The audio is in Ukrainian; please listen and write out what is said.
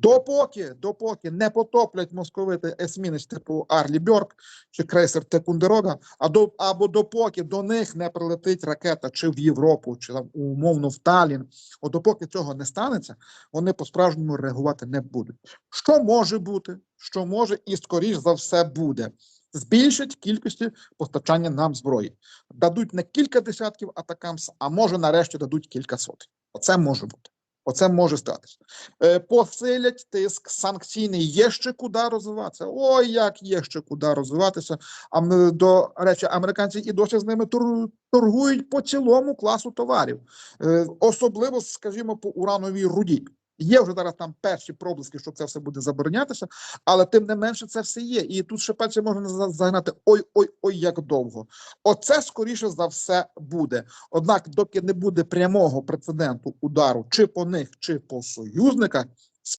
Допоки, допоки не потоплять московити есмінець типу Арлі Бьорк чи крейсер Текундерога, а до або допоки до них не прилетить ракета чи в Європу, чи там умовно в Талін, от допоки цього не станеться, вони по-справжньому реагувати не будуть. Що може бути? Що може і скоріш за все буде. Збільшать кількості постачання нам зброї. Дадуть не кілька десятків атакамс, а може нарешті дадуть кілька сотень. Оце може бути. Оце може статися. Е, посилять тиск санкційний. Є ще куди розвиватися. Ой, як є ще куди розвиватися. А до речі, американці і досі з ними торгують по цілому класу товарів, е, особливо, скажімо, по урановій руді. Є вже зараз там перші проблиски, що це все буде заборонятися, але тим не менше це все є. І тут ще перше можна загнати ой, ой, ой, як довго. Оце скоріше за все буде. Однак, доки не буде прямого прецеденту удару чи по них, чи по союзниках,